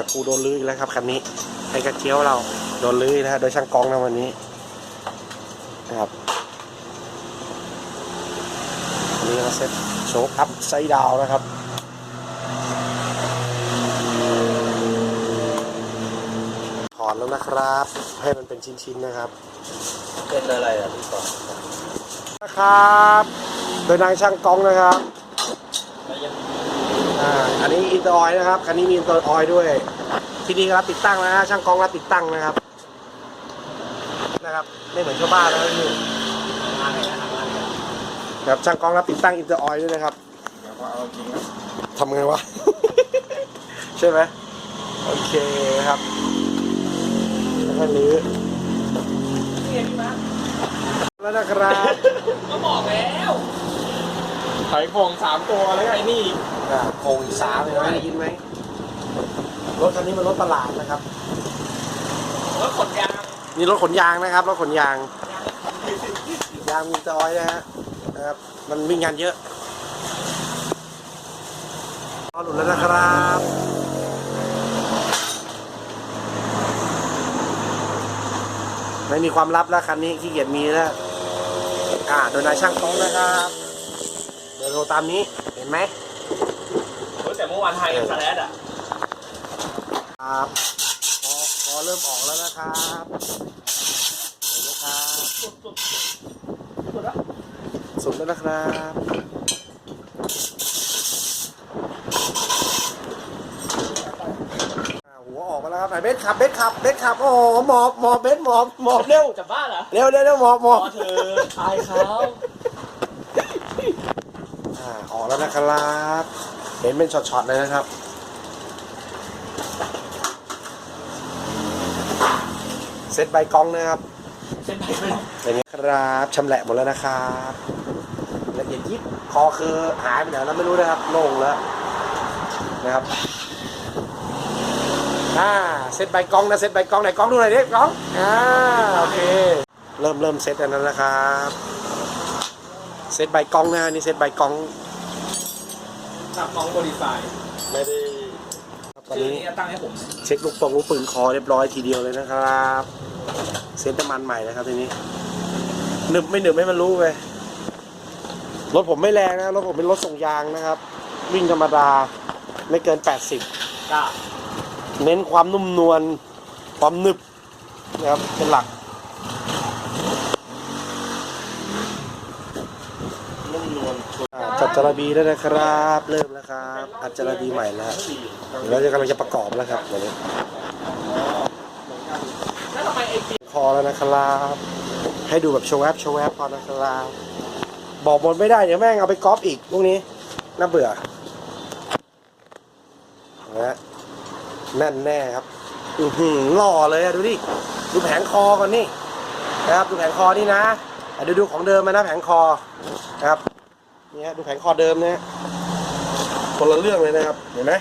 มากูโดนลื้ออีกแล้วครับคันนี้ไอ้กระเจียวเราโดนลื้อนะฮะโดยช่างกองนะวันนี้นะครับอันนี้เราเซ็ตโชว์อัพไซด์ดาวนะครับถอดแล้วนะครับ ให้มันเป็นชิ้นๆนะครับเป็นอะไรอะพี่ปอนะครับ โดยนายช่างกองนะครับแล้วยังอ่าอั นนี้อินเตอร์ออยนะครับ คันนี้มีอินเตอร์ออยด้วย ที่นี่รับติดตั้งนะฮะช่างกองรับติดตั้งนะครับ นะครับ ไม่เหมือนชาวบ้านนะนี่งานอะไรนะงานะไรครับช่างกองรับติดตั้งอินเตอร์ออยด้วยนะครับแบบว่าเอาทำไงวะ ใช่ไหมโอเคครับแล้วก็ลื้อนี่ไงพี่มาร์คแล้วนะครับ ก็บอกแล้วไถโครงสามตัวแล้วไอ้นี่ โครงอีกสามเลยนะได้ยินไหมรถคันนี้มันรถประหลาดนะครับรถขนยางนี่รถขนยางนะครับรถขนยาง ยางมีตะออยนะฮะนะครับ มันวิ่งงานเยอะรอหลุดแล้วนะครับไม่มีความลับแล้วคันนี้ขี้เกียจมีแล้วอ่าโดยนายช่างโต๊ะนะครับเดี๋ยวโทรตามนี้เห็นไหมเฮ้ยแต่เมื่ อวานไทยกับสแลดอะครับพอพอเริ่มออกแล้วนะครับเห็นไหมครับสุดสุดสุดละสุดแล้วนะครับอ่าหัวออกมาแล้วครับไหนเบสขับเบสขับเบสขับโอ้โหหมอบหมอบเบสหมอบหมอบเร็วจะบ้าเหรอเร็วเร็วเร็วหมอบหมพออบเธออายเขา อ่าออกแล้วนะครับ เห็นเป็นช็อตๆเลยนะครับ เซตใบกล้องนะครับเส้นไปเป็นอย่างนี้ครับชำแหละหมดแล้วนะครับละเอียดยิบคอคือหายไปไหนแล้วไม่รู้นะครับโล่งแล้วนะครับอ่าเซตใบกล้องนะเซตใบกล้องไหนกล้องดูหน่อยดิกล้องอ่าโอเค เริ่มเริ่มเซตอันนั้นแล้วครับ เซตใบกล้องนะนี่เซตใบกล้อง นับน้องบริษัทไม่ได้ตอนชื่อนี้นี้ตั้งให้ผมเช็คลูกปองลูกปืนคอเรียบร้อยทีเดียวเลยนะครับ เซตน้ำมันใหม่นะครับทีนี้หนึบไม่หนึบไม่มันรู้ไปรถผมไม่แรงนะรถผมเป็นรถส่งยางนะครับ วิ่งธรรมดาไม่เกิน 80 จ้าเน้นความนุ่มนวลความหนึบนะครับเป็นหลักนุ่มนวล จัดจระบีแล้วนะครับ เริ่มแล้วครับอัดจระบีใหม่แล้วเดี๋ยวเราจะกำลังจะประกอบแล้วครับวันนี้แล้วทำไมไอ้คอแล้วนะครับ ให้ดูแบบโชว์แอปโชว์แอปพอนะครับบอกหมดไม่ได้เดี๋ยวแม่งเอาไปก๊อปอีกพวกนี้น่าเบื่อนะแน่นแน่ครับอือหือหล่อเลยอะดูดิดูแผงคอก่อนนี่นะครับดูแผงคอนี่นะอะดูดูของเดิมมานะแผงคอนะครับ นี่ฮะดูแผงคอเดิมนะฮะคนละเรื่องเลยนะครับ เห็นไหม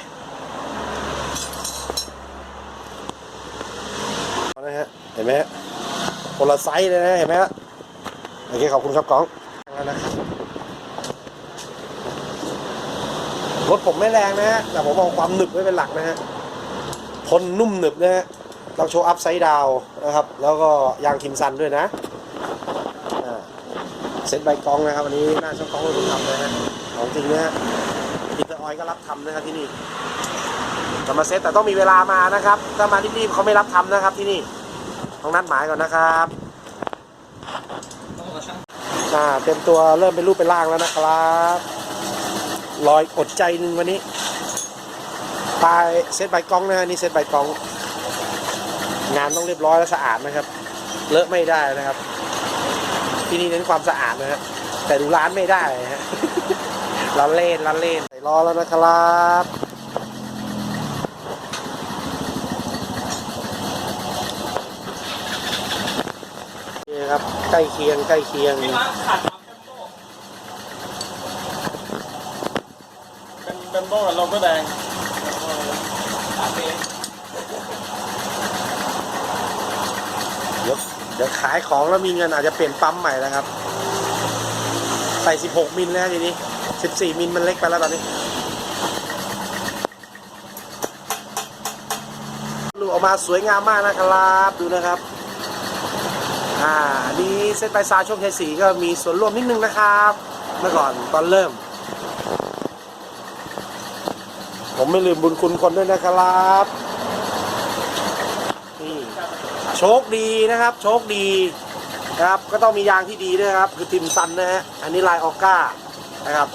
นะฮะเห็นไหมฮะคนละไซส์เลยนะเห็นไหมฮะโอเคขอบคุณครับกองแล้วนะครับรถผมไม่แรงนะฮะแต่ผมเอาความหนึบไว้เป็นหลักนะฮะทนนุ่มหนึบนะฮะต้องโชว์อัพไซด์ดาวนะครับ แล้วก็ยางคิมซันด้วยนะ เซตใบกองนะครับวันนี้หน้าช่างกองเป็นคนทำนะฮะของจริงนะฮะอินเตอร์ออยก็รับทำนะครับที่นี่จะมาเซตแต่ต้องมีเวลามานะครับ ถ้ามาที่นี่เขาไม่รับทำนะครับที่นี่ต้องนัดหมายก่อนนะครับต้องมาช่าเต็มตัวเริ่มเป็นรูปเป็นร่างแล้วนะครับรอยอดใจหนึ่งวันนี้ปลายเซตใบกล้องนะฮะนี่เซตใบกล้อง งานต้องเรียบร้อยและสะอาดนะครับเลอะไม่ได้นะครับ ที่นี่เน้นความสะอาดนะฮะแต่ดูร้านไม่ได้นะฮะร้านเล่นร้านเล่นใส่รอแล้วนะครับนี่ครับใกล้เคียงใกล้เคียงพี่มาร์คขาดความเต็มโต้เป็นเบมโบ้กับโลโก้แดงขาดเอง เดี๋ยวเดี๋ยวขายของแล้วมีเงินอาจจะเปลี่ยนปั๊มใหม่แล้วครับ ใส่ 16 มิลแล้วทีนี้ 14 มิลมันเล็กไปแล้วตอนนี้ออกมาสวยงามมากนะครับ ดูนะครับ อ่านี้เส้นปลายซาช่วงชัยศรีก็มีส่วนร่วมนิดนึงนะครับ เมื่อก่อนตอนเริ่ม ผมไม่ลืมบุญคุณคนด้วยนะครับ นี่ โชคดีนะครับ โชคดีนะครับ ก็ต้องมียางที่ดีด้วยครับ คือติมซันนะฮะ อันนี้ลายออก้านะครับ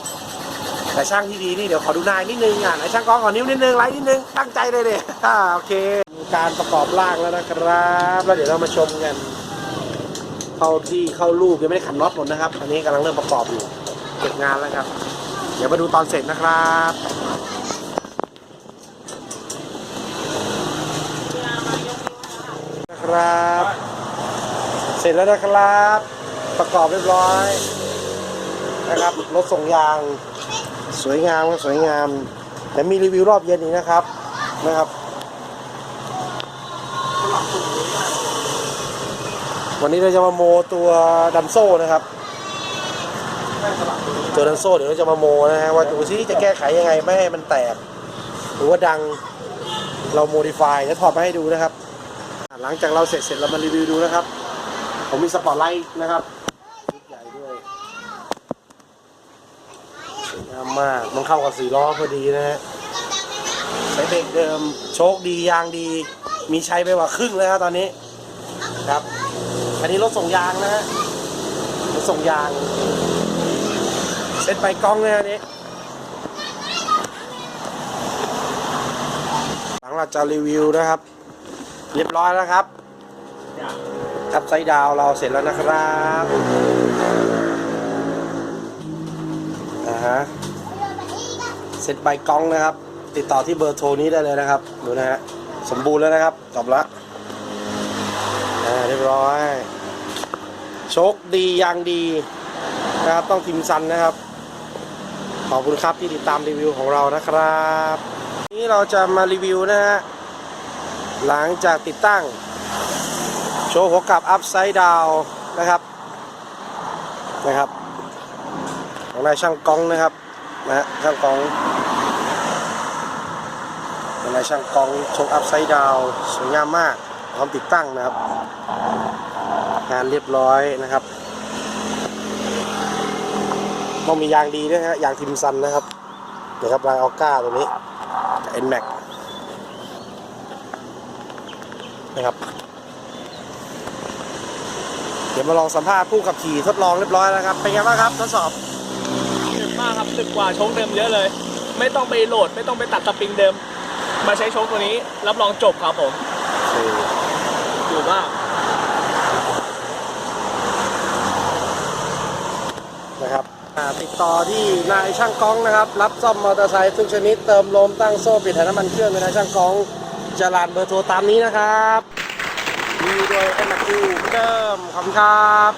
แต่ช่างที่ดีนี่เดี๋ยวขอดูนายนิดนึงอะไหนช่างกล้องขอนิ้วนิดนึงไลท์นิดนึง ตั้งใจเลยเด็อ่าโอเค การประกอบร่างแล้วนะครับ แล้วเดี๋ยวเรามาชมกัน เข้าที่เข้ารูปยังไม่ได้ขันน็อตหมดนะครับ อันนี้กำลังเริ่มประกอบอยู่ เก็บงานแล้วครับ เดี๋ยวมาดูตอนเสร็จนะครับ นะครับ เสร็จแล้วนะครับ ประกอบเรียบร้อยนะครับรถส่งยาง สวยงามครับสวยงามแต่มีรีวิวรอบเย็นอีกนะครับนะครับ วันนี้เราจะมาโมตัวดันโซ่นะครับ ตัวดันโซ่เดี๋ยวเราจะมาโมนะฮะว่าดูซิจะแก้ไขยังไงไม่ให้มันแตก หรือว่าดังเราโมดิฟายแล้วถอดมาให้ดูนะครับ หลังจากเราเสร็จเสร็จเรามารีวิวดูนะครับ ผมมีสปอตไลท์นะครับชุดใหญ่ด้วยสวยงามมากมันเข้ากับสีล้อพอดีนะฮะใช้เบรกเดิมโชคดียางดี มีใช้ไปกว่าครึ่งแล้วครับตอนนี้ครับอันนี้รถส่งยางนะฮะรถส่งยางเซ็ตไปกล้องเลยอันนี้หลังเราจะรีวิวนะครับ เรียบร้อยแล้วครับทับไซด์ดาวเราเสร็จแล้วนะครับอ่าฮะเซ็ตใบกล้องนะครับ ติดต่อที่เบอร์โทรนี้ได้เลยนะครับดูนะฮะสมบูรณ์แล้วนะครับจบละอ่าเรียบร้อยโชคดียางดีนะครับต้องทิมซันนะครับ ขอบคุณครับที่ติดตามรีวิวของเรานะครับ นี้เราจะมารีวิวนะฮะ หลังจากติดตั้ง โชว์หัวกลับอัพไซด์ดาวนะครับนะครับของนายช่างกองนะครับนะฮะช่างกองของนายช่างกองโชว์อัพไซด์ดาวสวยงามมากพร้อมติดตั้งนะครับงานเรียบร้อยนะครับต้องมียางดีด้วยฮะยางทิมซันนะครับเดี๋ยวครับลายออก้าตัวนี้เอ็นแม็ก นะครับ เดี๋ยวมาลองสัมภาษณ์ผู้ขับขี่ทดลองเรียบร้อยแล้วครับ เป็นไงบ้างครับทดสอบหนึบมากครับหนึบกว่าโชคเดิมเยอะเลย ไม่ต้องไปโหลด ไม่ต้องไปตัดสปริงเดิม มาใช้โชคตัวนี้ รับรองจบครับผมอยู่มากนะครับอ่าติดต่อที่นายช่างกองนะครับ รับซ่อมมอเตอร์ไซค์ทุกชนิดเติมลมตั้งโซ่ปิดถ่ายน้ำมันเครื่องเป็นนายช่างกอง จรานเบอร์โทรตามนี้นะครับ มีโดยเอ็มคูเดิมขอบคุณครับ